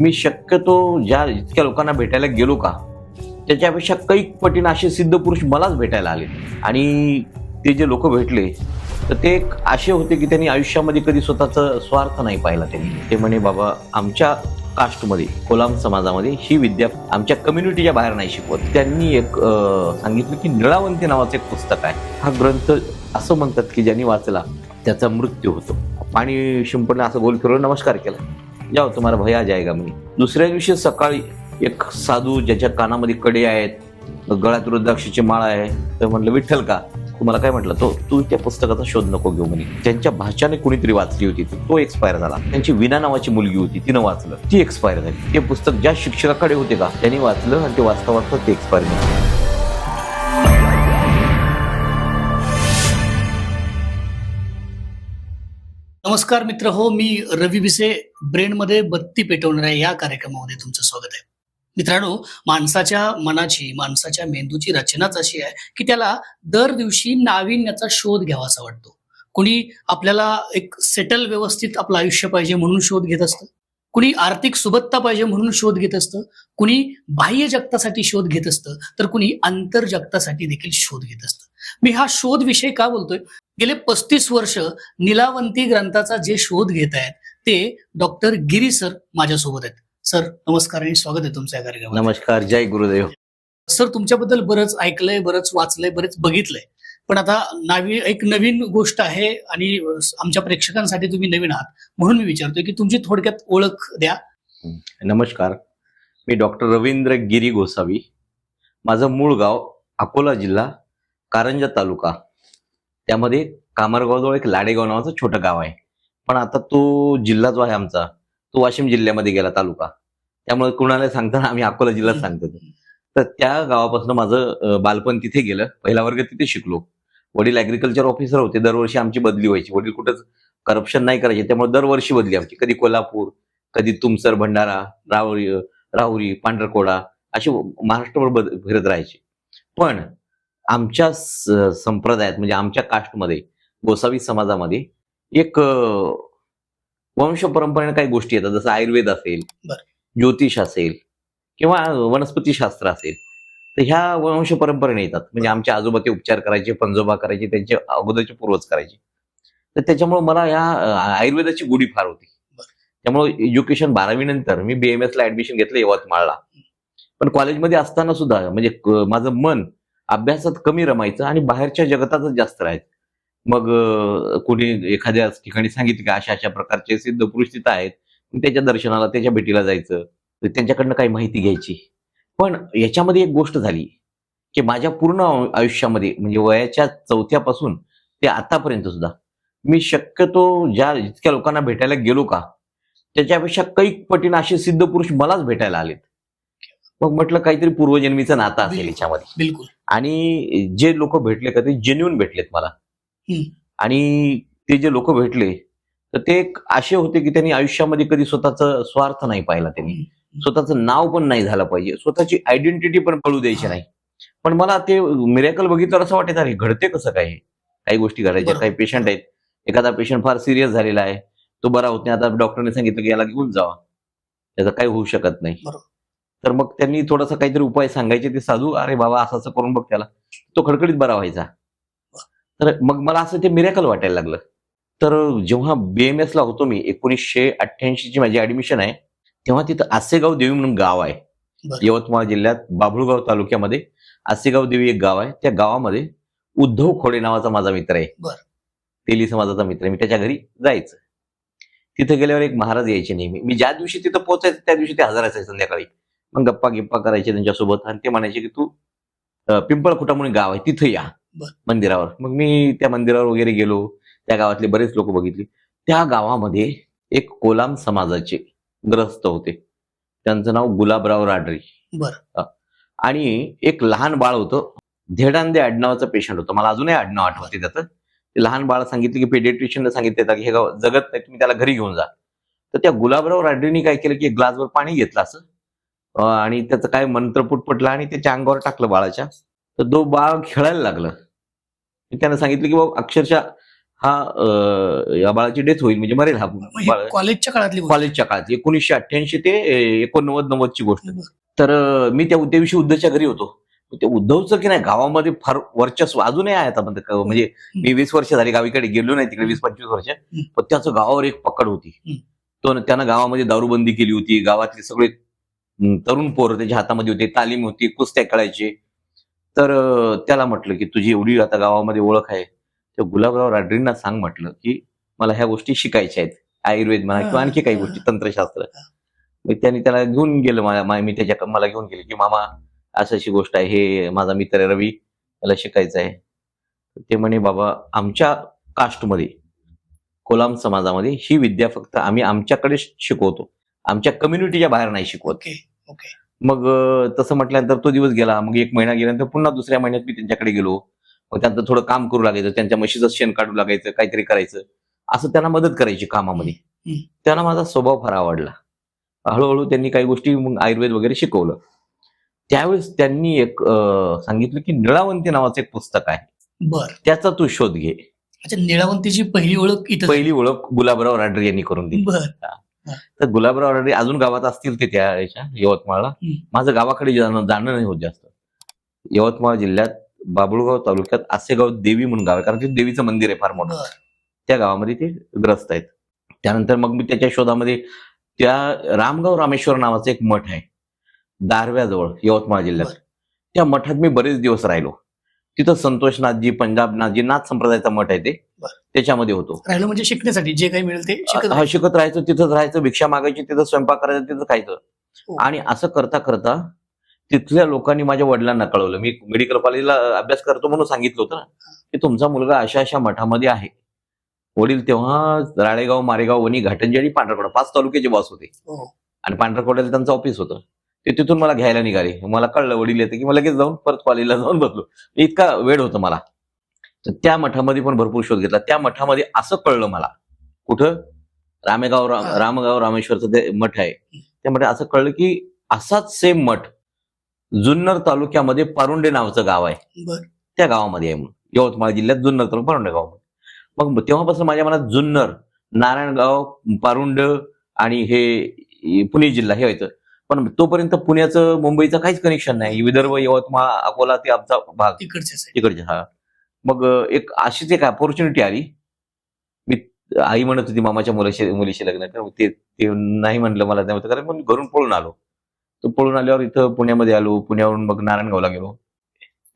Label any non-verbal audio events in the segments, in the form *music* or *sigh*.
मी शक्यतो ज्या इतक्या लोकांना भेटायला गेलो का त्याच्यापेक्षा कैक पटीनं असे सिद्ध पुरुष मलाच भेटायला आले. आणि ते जे लोक भेटले तर ते एक असे होते की त्यांनी आयुष्यामध्ये कधी स्वतःचा स्वार्थ नाही पाहिला त्यांनी. ते म्हणे बाबा आमच्या कास्टमध्ये कोलाम समाजामध्ये ही विद्या आमच्या कम्युनिटीच्या बाहेर नाही शिकवत. त्यांनी एक सांगितलं की निळावंती नावाचं एक पुस्तक आहे. हा ग्रंथ असं म्हणतात की ज्यांनी वाचला त्याचा मृत्यू होतो. पाणी शिंपडणं असं गोल फिरवून नमस्कार केला. जाओ तुम्हाला भया जायगा म्हणे दुसऱ्या दिवशी सकाळी एक साधू ज्याच्या कानामध्ये कडे आहेत गळ्यात रुद्राक्षाची माळ आहे तर म्हणलं विठ्ठल का? तुम्हाला काय म्हटलं? तो तू त्या पुस्तकाचा शोध नको घेऊ म्हणे. त्यांच्या भाषाने कुणीतरी वाचली होती तो. एक्सपायर झाला. त्यांची विना नावाची मुलगी होती तिनं वाचलं. ती एक्सपायर झाली. ते पुस्तक ज्या शिक्षकाकडे होते का त्यांनी वाचलं आणि ते वाचता वाचता ते एक्सपायर झालं. नमस्कार मित्र हो मी रवी भिसे ब्रेनमध्ये बत्ती पेटवणाऱ्या या कार्यक्रमामध्ये तुमचं स्वागत आहे. मित्रांनो माणसाच्या मनाची माणसाच्या मेंदूची रचनाच अशी आहे की त्याला दर दिवशी नाविन्याचा शोध घ्यावासा वाटतो. कुणी आपल्याला एक सेटल व्यवस्थित आपलं आयुष्य पाहिजे म्हणून शोध घेत असतं? कुणी आर्थिक सुबत्ता पाहिजे म्हणून शोध घेत असतं कुणी बाह्य जगतासाठी शोध घेत असतं तर कुणी आंतर जगतासाठी देखील शोध घेत असतं. मी हा शोध विषय का बोलतोय? गेले पस्तीस वर्ष निलावंती ग्रंथाचा जे शोध घेत आहेत ते डॉक्टर गिरी सर माझ्यासोबत आहेत. सर नमस्कार आणि स्वागत आहे तुमच्या या कार्यक्रमात. नमस्कार जय गुरुदेव. सर तुमच्याबद्दल बरंच ऐकलंय बरंच वाचलंय बरेच बघितलंय. पण आता नावी एक नवीन गोष्ट आहे आणि आमच्या प्रेक्षकांसाठी तुम्ही नवीन आहात. म्हणून मी विचारतोय की तुमची थोडक्यात ओळख द्या. नमस्कार. मी डॉक्टर रवींद्र गिरी गोसावी. माझं मूळ गाव अकोला जिल्हा कारंजा तालुका. त्यामध्ये कामरगावजवळ एक लाडेगाव नावाचं छोटं गाव आहे. पण आता तो जिल्हा जो आहे आमचा तो वाशिम जिल्ह्यामध्ये गेला तालुका. त्यामुळे कुणाला सांगताना आम्ही अकोला जिल्ह्यात सांगतो तर त्या गावापासून माझं बालपण तिथे गेलं. पहिला वर्ग तिथे शिकलो. वडील ऍग्रिकल्चर ऑफिसर होते दरवर्षी आमची बदली व्हायची. वडील कुठंच करप्शन नाही करायचे त्यामुळे दरवर्षी बदली आमची. कधी कोल्हापूर कधी तुमसर भंडारा राहुरी राहुरी पांढरकोडा अशी महाराष्ट्रभर बद- फिरत राहायची. पण आमच्या संप्रदायात म्हणजे आमच्या कास्टमध्ये गोसावी समाजामध्ये एक वंश परंपरेने काही गोष्टी येतात. जसं आयुर्वेद असेल. ज्योतिष असेल किंवा वनस्पतीशास्त्र असेल. तर ह्या वंश परंपरेने येतात. म्हणजे आमच्या आजोबा ते उपचार करायचे पंजोबा करायचे त्यांचे अगोदरचे पूर्वज करायचे. तर त्याच्यामुळे मला या आयुर्वेदाची गुढी फार होती. त्यामुळे एज्युकेशन बारावी नंतर मी बीएमएस ला ऍडमिशन घेतलं यवतमाळला. पण कॉलेजमध्ये असताना सुद्धा म्हणजे माझं मन अभ्यासात कमी रमायचं आणि बाहेरच्या जगतातच जास्त राहायचं. मग कोणी एखाद्या ठिकाणी सांगितलं की अशा अशा प्रकारचे सिद्ध पुरुष तिथं आहेत. त्याच्या दर्शनाला त्याच्या भेटीला जायचं. तर त्यांच्याकडनं काही माहिती घ्यायची. पण याच्यामध्ये एक गोष्ट झाली की माझ्या पूर्ण आयुष्यामध्ये म्हणजे वयाच्या चौथ्यापासून ते आतापर्यंत सुद्धा मी शक्यतो ज्या इतक्या लोकांना भेटायला गेलो का त्याच्यापेक्षा कैक पटीनं असे सिद्ध पुरुष मलाच भेटायला आलेत. मग म्हटलं काहीतरी पूर्वजन्मीचं नातं असेल. याच्यामध्ये. बिलकुल. आणि जे लोक भेटले का ते जेन्युन भेटलेत मला. आणि ते जे लोक भेटले तर ते असे होते की त्यांनी आयुष्यामध्ये कधी स्वतःचा स्वार्थ नाही पाहिला त्यांनी. स्वतःचं नाव पण नाही झालं पाहिजे. स्वतःची आयडेंटिटी पण कळू द्यायची नाही. पण मला ते मिरॅकल बघितल्यावर असं वाटायचं अरे घडते कसं काय? काही गोष्टी घडायच्या. काही पेशंट आहेत. एखादा पेशंट फार सिरियस झालेला आहे. तो बरा होत नाही. आता डॉक्टरने सांगितलं की याला घेऊन जावा. त्याचं काही होऊ शकत नाही. तर मग त्यांनी थोडासा काहीतरी उपाय सांगायचे ते साधू अरे बाबा असं असं करून बघ त्याला. तो खडखडीत बरा व्हायचा. तर मग मला असं ते मिरॅकल वाटायला लागलं. तर जेव्हा बीएमएस ला होतो मी एकोणीसशे अठ्ठ्याऐंशी ची माझी ऍडमिशन आहे तेव्हा तिथं आसेगाव देवी म्हणून गाव आहे. यवतमाळ जिल्ह्यात बाभुळगाव तालुक्यामध्ये आसेगाव देवी एक गाव आहे. त्या गावामध्ये उद्धव खोडे नावाचा माझा मित्र आहे. बरं. तेली समाजाचा मित्र आहे. मी त्याच्या घरी जायचं. तिथे गेल्यावर एक महाराज यायचे नेहमी. मी ज्या दिवशी तिथं पोहोचायचं त्या दिवशी ते हजर असायचे संध्याकाळी. मग गप्पा गिप्पा करायचे त्यांच्यासोबत आणि ते म्हणायचे की तू पिंपळखुटा म्हणून गाव आहे. तिथं या. मंदिरावर. मग मी त्या मंदिरावर वगैरे गेलो. त्या गावातले बरेच लोक बघितली. त्या गावामध्ये एक कोलाम समाजाचे ग्रस्त होते. त्यांचं नाव गुलाबराव राडरी. बरं. आणि एक लहान बाळ होतं. धेडांदे आडनावाचं पेशंट होतं. मला अजूनही आडनाव आठवते त्याचं. ते लहान बाळ सांगितलं की पेडिट्रिशियनला सांगितलं की हे गाव जगत नाही तुम्ही त्याला घरी घेऊन जा. तर त्या गुलाबराव राडरीनी काय केलं की एक ग्लासभर पाणी घेतलं असं. आणि त्याचं काय मंत्र पुटपटलं आणि त्याच्या अंगावर टाकलं बाळाच्या. तर तो बाळ खेळायला लागलं. त्यानं सांगितलं की बाबा अक्षरशः हा या बाळाची डेथ होईल म्हणजे मरेल हा बाळ. कॉलेजच्या काळातली गोष्ट. कॉलेजच्या काळात एकोणीसशे अठ्ठ्याऐंशी ते एकोणनव्वद नव्वदची गोष्ट. बरं. तर अं, मी त्या त्या दिवशी उद्धवच्या घरी होतो. ते उद्धवचं की नाही गावामध्ये फार वर्चस्व अजूनही आहे आता. पण ते क- म्हणजे मी वीस वर्ष झाली गावीकडे गेलो नाही तिकडे वीस पंचवीस वर्ष. पण त्याचं गावावर एक पकड होती. तो त्यानं गावामध्ये दारूबंदी केली होती. गावातले सगळे तरुण पोरं त्याच्या हातामध्ये होते. तालीम होती कुस्त्या खेळायचे. तर अं, त्याला म्हटलं की तुझी एवढी आता गावामध्ये ओळख आहे. त्या गुलाबराव राडरींना सांग म्हटलं की मला ह्या गोष्टी शिकायच्या आहेत. आयुर्वेद म्हणा किंवा आणखी काही गोष्टी तंत्रशास्त्र. मग त्यांनी त्याला घेऊन गेलं मला मा- त्याच्या मला घेऊन गेले की मामा असं अशी गोष्ट आहे हे माझा मित्र आहे रवी त्याला शिकायचं आहे. ते म्हणे बाबा आमच्या कास्टमध्ये कोलाम समाजामध्ये ही विद्या फक्त आम्ही आमच्याकडे शिकवतो. आमच्या कम्युनिटीच्या बाहेर नाही शिकवत. Okay okay. मग तसं म्हटल्यानंतर तो दिवस गेला मग एक महिना गेल्यानंतर पुन्हा दुसऱ्या महिन्यात मी त्यांच्याकडे गेलो. मग त्यांचं थोडं काम करू लागायचं त्यांच्या म्हशीचं शेण काढू लागायचं काहीतरी करायचं. असं त्यांना मदत करायची कामामध्ये. त्यांना माझा स्वभाव फार आवडला. हळूहळू त्यांनी काही गोष्टी मग आयुर्वेद वगैरे शिकवलं. त्यावेळेस त्यांनी एक सांगितलं की निळावंती नावाचं एक पुस्तक आहे. बर. त्याचा तू शोध घे. अच्छा निळावंतीची पहिली ओळख इथं पहिली ओळख गुलाबराव राडरे यांनी करून दिली. तर गुलाबराव राडे अजून गावात असतील ते त्या यवतमाळला. माझं गावाकडे जाणं जाणं नाही होत जास्त. यवतमाळ जिल्ह्यात बाबुळगाव तालुक्यात आसेगाव देवी म्हणून गाव आहे. कारण तिथे देवीचं मंदिर आहे फार मोठं. त्या गावामध्ये ते ग्रस्त आहेत. त्यानंतर मग मी त्याच्या शोधामध्ये त्या रामगाव रामेश्वर नावाचं एक मठ आहे. दारव्याजवळ यवतमाळ जिल्ह्यात. त्या मठात मी बरेच दिवस राहिलो. तिथं संतोषनाथजी पंजाबनाथजी नाथ संप्रदायाचा मठ आहे ते. त्याच्यामध्ये होतो. राहिलं म्हणजे शिकण्यासाठी जे काही मिळेल ते शिकत हा शिकत राहायचं तिथंच राहायचं भिक्षा मागायची तिथं स्वयंपाक करायचा तिथं खायचं. हो. आणि असं करता करता तिथल्या लोकांनी माझ्या वडिलांना कळवलं. मी मेडिकल कॉलेजला अभ्यास करतो म्हणून सांगितलं होतं ना. की तुमचा मुलगा अशा अशा मठामध्ये आहे. वडील तेव्हा राळेगाव मारेगाव वणी घाटंजी आणि पांढरकोडा पाच तालुक्याचे बॉस होते. हो. आणि पांढरकोड्याला त्यांचं ऑफिस होतं. ते तिथून मला घ्यायला निघाले. मला कळलं वडील येते की मला लगेच जाऊन परत कॉलेजला जाऊन बसलो. इतका वेळ होता मला. तर त्या मठामध्ये पण भरपूर शोध घेतला. त्या मठामध्ये असं कळलं मला. कुठं? रामेगाव. रामगाव रामेश्वरचं ते मठ आहे. त्यामध्ये असं कळलं की असाच सेम मठ जुन्नर तालुक्यामध्ये पारुंडे नावाचं गाव आहे. बर. त्या गावामध्ये आहे म्हणून. यवतमाळ जिल्ह्यात जुन्नर तालुका पारुंडे गाव मग तेव्हापासून माझ्या मनात जुन्नर नारायणगाव पारुंड आणि हे पुणे जिल्हा हे व्हायचं. पण तोपर्यंत पुण्याचं मुंबईचं काहीच कनेक्शन नाही. विदर्भ यवतमाळ अकोला ते आमचा भाग. तिकडचे हा. मग एक अशीच एक ऑपॉर्च्युनिटी आली. मी आई म्हणत होती मामाच्या मुलाशी मुलीशी लग्न कर. ते नाही म्हणलं मला नाही कारण घरून पळून आलो. तर पळून आल्यावर इथं पुण्यामध्ये आलो पुण्यावरून मग नारायणगावला गेलो.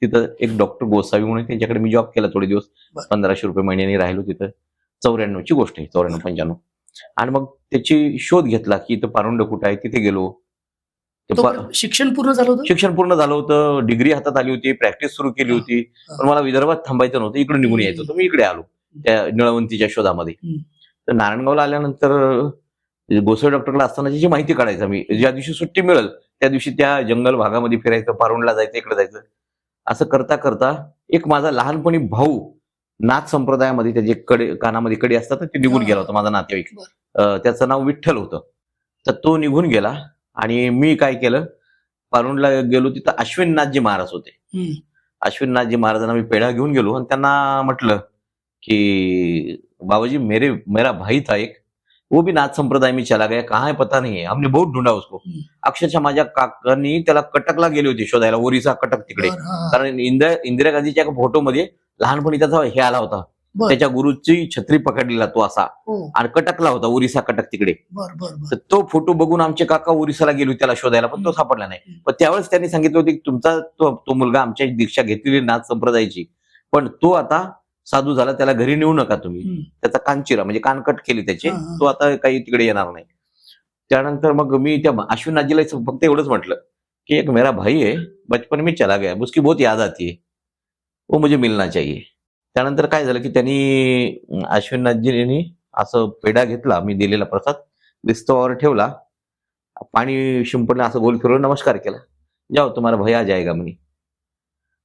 तिथं एक डॉक्टर गोसावी म्हणून त्यांच्याकडे मी जॉब केला थोडे दिवस. पंधराशे रुपये महिन्याने राहिलो तिथं. चौऱ्याण्णवची गोष्ट आहे चौऱ्याण्णव पंच्याण्णव. आणि मग त्याची शोध घेतला की इथं पारुंड कुठं आहे तिथे गेलो. शिक्षण पूर्ण झालं होतं? शिक्षण पूर्ण झालं होतं डिग्री हातात आली होती प्रॅक्टिस सुरू केली होती. पण मला विदर्भात थांबायचं नव्हतं इकडून निघून यायचं होतं मी इकडे आलो. त्या निळवंतीच्या शोधामध्ये. तर नारायणगावला आल्यानंतर गोसावी डॉक्टरला असताना जी माहिती काढायचा मी ज्या दिवशी सुट्टी मिळेल त्या दिवशी त्या जंगल भागामध्ये फिरायचं पारुंडला जायचं इकडे जायचं. असं करता करता एक माझा लहानपणी भाऊ नाथ संप्रदायामध्ये त्याचे कडे कानामध्ये कडे असतात ते निघून गेला होता माझा नातेवाईक. त्याचं नाव विठ्ठल होतं. तर तो निघून गेला आणि मी काय केलं पारुंडला गेलो तिथं अश्विननाथजी महाराज होते. अश्विननाथजी महाराजांना मी पेढा घेऊन गेलो आणि त्यांना म्हटलं कि बाबाजी मेरे मेरा भाई था एक. वो भी नाथ संप्रदाय में चला गया कहाँ है पता नहीं है। हमने बहुत ढूंढा उसको. अक्षरशः माझ्या काकांनी त्याला कटकला गेली होती शोधायला ओरिसा कटक तिकडे. कारण इंदिरा इंदिरा गांधीच्या एका फोटोमध्ये लहानपणी त्याचा हे आला होता. त्याच्या गुरुची छत्री पकडलेला तो असा. हो. आणि कटकला होता ओरिसा कटक तिकडे. तर तो फोटो बघून आमचे काका ओरिसाला गेले होते त्याला शोधायला पण तो सापडला नाही. पण त्यावेळेस त्यांनी सांगितलं होतं की तुमचा तो तो मुलगा आमच्या दीक्षा घेतलेली नाथ संप्रदायाची. पण तो आता साधू झाला त्याला घरी नेऊ नका तुम्ही. त्याचा कांचिरा म्हणजे कानकट केली त्याची. तो आता काही तिकडे येणार नाही. त्यानंतर मग मी त्या अश्विनाजीला फक्त एवढंच म्हटलं की एक मेरा भाई है बचपन में चला गया उसकी बहुत याद आती है. वो मुझे मिलना चाहिए. त्यानंतर काय झालं की त्यांनी अश्विननाथजींनी असं पेढा घेतला मी दिलेला प्रसाद विस्तवावर ठेवला. पाणी शिंपडलं असं गोल फिरवून नमस्कार केला. जाओ तुम्हाला भय आ जाएगा म्हणे.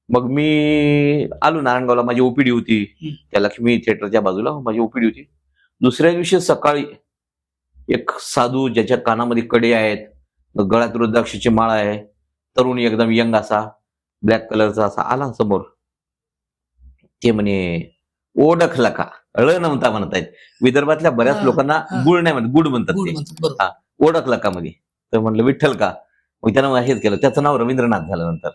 मग मी आलो नारायणगावला माझी ओपीडी होती. त्या लक्ष्मी थिएटरच्या बाजूला माझी ओपीडी होती. दुसऱ्या दिवशी सकाळी एक साधू ज्याच्या कानामध्ये कडे आहेत गळ्यात रुद्राक्षाची माळ आहे तरुण एकदम यंग असा ब्लॅक कलरचा असा आला समोर. ते म्हणे ओळखला का ळ नव्हता म्हणतायत विदर्भातल्या बऱ्याच लोकांना. गुळ नाही म्हणत गुड म्हणतात ओळखला का मध्ये तर म्हणलं विठ्ठल का? मग त्यानं हेच केलं. त्याचं नाव रवींद्रनाथ झालं नंतर.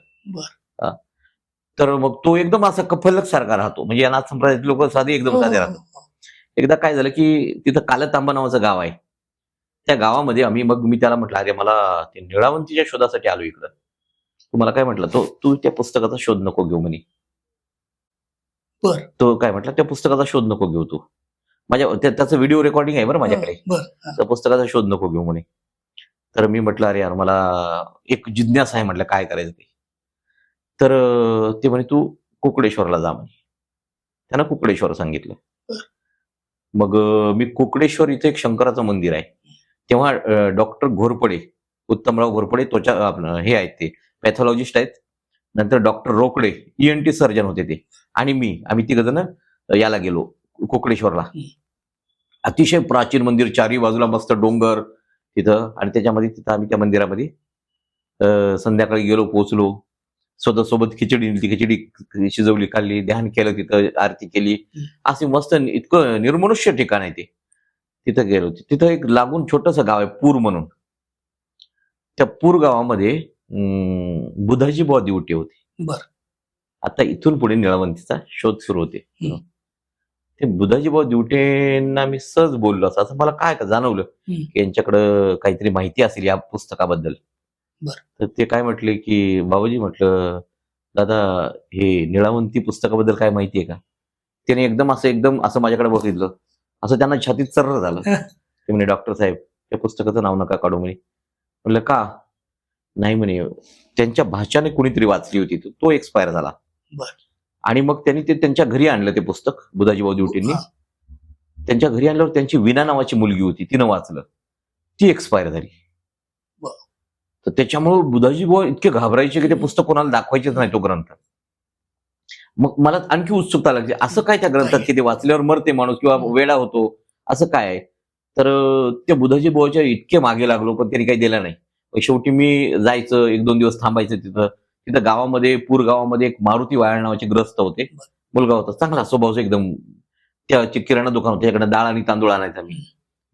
तर मग तो एकदम असा कफलक सारखा राहतो. म्हणजे या नाथ संप्रदायाचे लोक साधे एकदम हो, साधे हो, राहतात. हो. एकदा काय झालं की तिथं कालतांबा नावाचं गाव आहे. त्या गावामध्ये आम्ही मग मी त्याला म्हटलं अरे मला ते निळावंतीच्या शोधासाठी आलो इकडं. तू मला काय म्हटलं? तो तू त्या पुस्तकाचा शोध नको घेऊ म्हणे. तो काय म्हटलं? त्या पुस्तकाचा शोध नको घेऊ तू. माझ्या त्या- त्याचं व्हिडिओ रेकॉर्डिंग आहे बरं माझ्याकडे. हा. त्या पुस्तकाचा शोध नको घेऊ म्हणे. तर मी म्हटलं अरे यार मला एक जिज्ञासा आहे म्हटलं काय करायचं ते? तर ते म्हणे तू कुकडेश्वरला जा म्हणे. त्यांना कुकडेश्वर सांगितलं. मग मी कुकडेश्वर इथे एक शंकराचं मंदिर आहे. तेव्हा डॉक्टर घोरपडे उत्तमराव घोरपडे त्वचा हे आहेत ते पॅथॉलॉजिस्ट आहेत. नंतर doctor Rokade N T surgeon होते ते. आणि मी आम्ही तिघ जण याला गेलो कोकडेश्वरला. अतिशय प्राचीन मंदिर चारी बाजूला मस्त डोंगर तिथं. आणि त्याच्यामध्ये तिथं आम्ही त्या मंदिरामध्ये संध्याकाळी गेलो पोहोचलो. स्वतः सोबत खिचडी ती खिचडी शिजवली खाल्ली ध्यान केलं तिथं आरती केली असे मस्त इतकं निर्मनुष्य ठिकाण आहे ते तिथं गेलो तिथं एक लागून छोटस गाव आहे पूर म्हणून त्या पूर गावामध्ये अं, बुधाजी बुवा दिवटे होते बर. आता इथून पुढे निळवंतीचा शोध सुरू होते. ते बुधाजी बुवा दिवटेंना मी सहज बोललो असं असं मला काय का जाणवलं. की यांच्याकडं काहीतरी माहिती असेल या पुस्तकाबद्दल. तर ते काय म्हटले की बाबाजी म्हटलं दादा हे निळावंती पुस्तकाबद्दल काय माहिती आहे का? त्याने एकदम असं एकदम असं माझ्याकडे बघितलं. असं त्यांना छातीत सर्र झालं. *laughs* ते म्हणे डॉक्टर साहेब त्या पुस्तकाचं नाव नका काढू म्हणे. म्हणलं का? नाही म्हणे त्यांच्या भाषाने कुणीतरी वाचली होती तो- एक्सपायर झाला. आणि मग त्यांनी ते त्यांच्या घरी आणलं ते पुस्तक बुधाजीभाऊ दिवटींनी. त्यांच्या घरी आणल्यावर त्यांची विना नावाची मुलगी होती तिनं वाचलं. ती एक्सपायर झाली. तर त्याच्यामुळं बुधाजी बुवा इतके घाबरायचे की ते पुस्तक कोणाला दाखवायचेच नाही तो ग्रंथ. मग मला आणखी उत्सुकता लागली असं काय त्या ग्रंथात की ते वाचल्यावर मरते माणूस किंवा वेळा होतो असं काय आहे? तर ते त्या बुधाजी बुवाच्या इतके मागे लागलो पण त्यांनी काही दिलं नाही. शेवटी मी जायचं एक दोन दिवस थांबायचं तिथं. तिथं गावामध्ये पूर गावामध्ये एक मारुती वायाळ नावाचे ग्रस्त होते. मुलगा होता चांगला स्वभावचा एकदम त्याचे किराणा दुकान होते त्याकडे डाळ आणि तांदूळ आणायचा मी.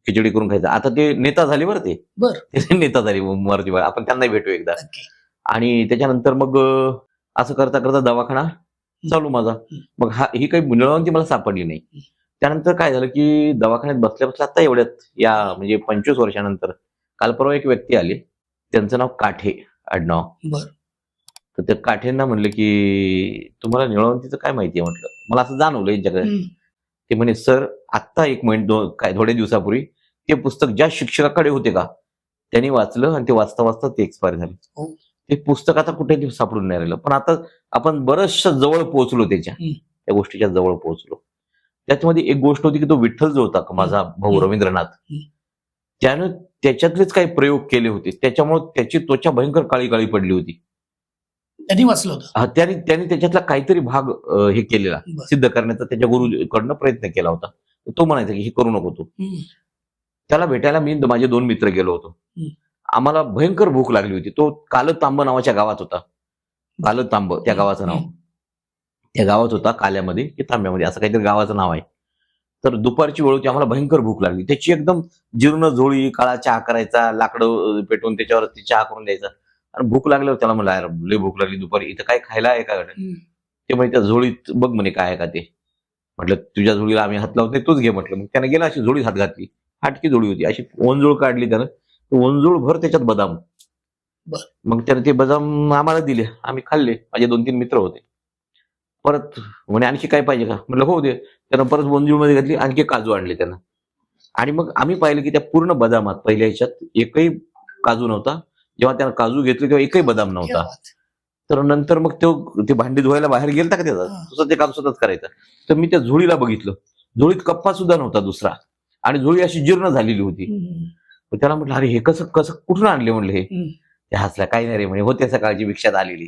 खिचडी करून खायचा. आता ते नेता झाले बरं ते. बर. नेता झाले वायाळ आपण त्यांना भेटू एकदा. आणि त्याच्यानंतर मग असं करता करता दवाखाना चालू माझा. मग हा ही काही निळवंती मला सापडली नाही. त्यानंतर काय झालं की दवाखान्यात बसल्या बसल्या आता एवढ्यात या म्हणजे पंचवीस वर्षानंतर काल परवा एक व्यक्ती आले. त्यांचं नाव काठे आडनाव. तर त्या काठेंना म्हणलं की तुम्हाला निळवंतीचं काय माहिती आहे? म्हटलं. मला असं जाणवलं यांच्याकडे. ते म्हणे सर आत्ता एक मिनिट दोन काय थोड्या दिवसापूर्वी ते पुस्तक ज्या शिक्षकाकडे होते का त्यांनी वाचलं आणि ते वाचता वाचता ते एक्सपायर झाले हो. ते पुस्तक आता कुठे सापडून नाही राहिलं पण आता आपण बरचशा जवळ पोहोचलो त्याच्या. त्या गोष्टीच्या जवळ पोहोचलो त्याच्यामध्ये एक गोष्ट होती की तो विठ्ठल जो होता माझा भाऊ. रवींद्रनाथ. त्यानं त्याच्यातलेच काही प्रयोग केले होते त्याच्यामुळे त्याची त्वचा भयंकर काळी काळी पडली होती त्यांनी वाचलं होतं हा, त्याने त्याने त्याच्यातला काहीतरी भाग हे केलेला. सिद्ध करण्याचा त्याच्या गुरुकडनं प्रयत्न केला होता तो म्हणायचा की हे करू नको तू. त्याला भेटायला मी माझे दोन मित्र गेलो होतो. आम्हाला भयंकर भूक लागली होती. तो कालतांब नावाच्या गावात होता. कालतांब त्या गावाचं नाव. त्या गावात होता काल्यामध्ये की तांब्यामध्ये असं काहीतरी गावाचं नाव आहे. तर दुपारची वेळ होती आम्हाला भयंकर भूक लागली. त्याची एकदम जीर्ण झोळी काळा चहा करायचा लाकडं पेटवून त्याच्यावर ती चहा करून द्यायचा. आणि भूक लागल्यावर त्याला म्हणलं "यार, लय भूक लागली दुपारी. इथं काय खायला आहे का. ते म्हणजे त्या झोळीत बघ म्हणे काय आहे का ते. म्हटलं तुझ्या झोळीला आम्ही हात लावत नाही तूच घे. म्हटलं मग त्याने गेला अशी झोळीत हात घातली. फाटकी झोळी होती. अशी ओंजोळ काढली त्यानं. ओंजोळ भर त्याच्यात बदाम. मग त्याने ते बदाम आम्हाला दिले. आम्ही खाल्ले. माझे दोन तीन मित्र होते. परत म्हणे आणखी काय पाहिजे का? म्हटलं हो दे. त्यानं परत ओंजोळमध्ये घातली. आणखी काजू आणले त्यानं. आणि मग आम्ही पाहिलं की त्या पूर्ण बदामात पहिल्या ह्याच्यात एकही काजू नव्हता. जेव्हा त्यानं काजू घेतले तेव्हा एकही बदाम नव्हता. तर नंतर मग तो ते भांडी धुवायला बाहेर गेलता का त्याचा. तुझं ते काम स्वतःच करायचं. तर मी त्या झोळीला बघितलं. झोळीत कप्पा सुद्धा नव्हता दुसरा. आणि झोळी अशी जीर्ण झालेली होती. मग त्याला म्हटलं अरे हे कसं कसं कुठून आणले म्हणलं हे. ते हसला काही नाही रे म्हणे होते सकाळची भिक्षात आलेली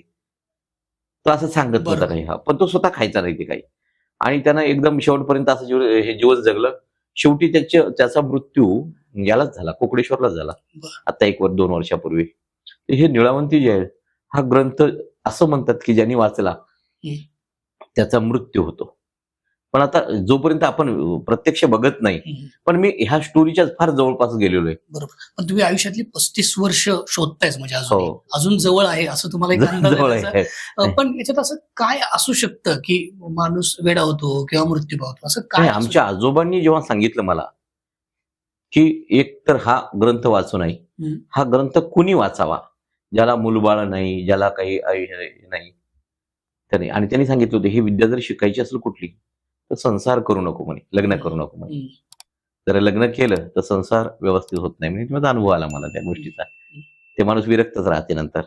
तो असं सांगत होता. काही हा पण तो स्वतः खायचा नाही ते काही आणि त्यानं एकदम शेवटपर्यंत असं जीव हे जीवन जगलं शेवटी त्याच्या त्याचा मृत्यू यालाच झाला कोकडेश्वरलाच झाला. आता एक वर दोन वर्षापूर्वी हे निळावंती जे आहे हा ग्रंथ असं म्हणतात की ज्यांनी वाचला. त्याचा मृत्यू होतो पण आता जोपर्यंत आपण प्रत्यक्ष बघत नाही. पण मी ह्या स्टोरीच्या फार जवळपास गेलेलो आहे पण तुम्ही आयुष्यातली पस्तीस वर्ष शोधतायच म्हणजे अजून हो. अजून जवळ आहे असं तुम्हाला एक पण याच्यात असं काय असू शकतं की माणूस वेडा होतो किंवा मृत्यू पावतो? असं काय आमच्या आजोबांनी जेव्हा सांगितलं मला की एक तर हा ग्रंथ वाचू नाही. हा ग्रंथ कुणी वाचावा? ज्याला मुलबाळ नाही ज्याला काही नाही. आणि त्यांनी सांगितलं होतं ही विद्या जर शिकायची असेल कुठली तर संसार करू नको म्हणे लग्न करू नको म्हणे. जर लग्न केलं तर संसार व्यवस्थित होत नाही म्हणजे माझा अनुभव आला मला त्या गोष्टीचा. ते माणूस विरक्तच राहते नंतर.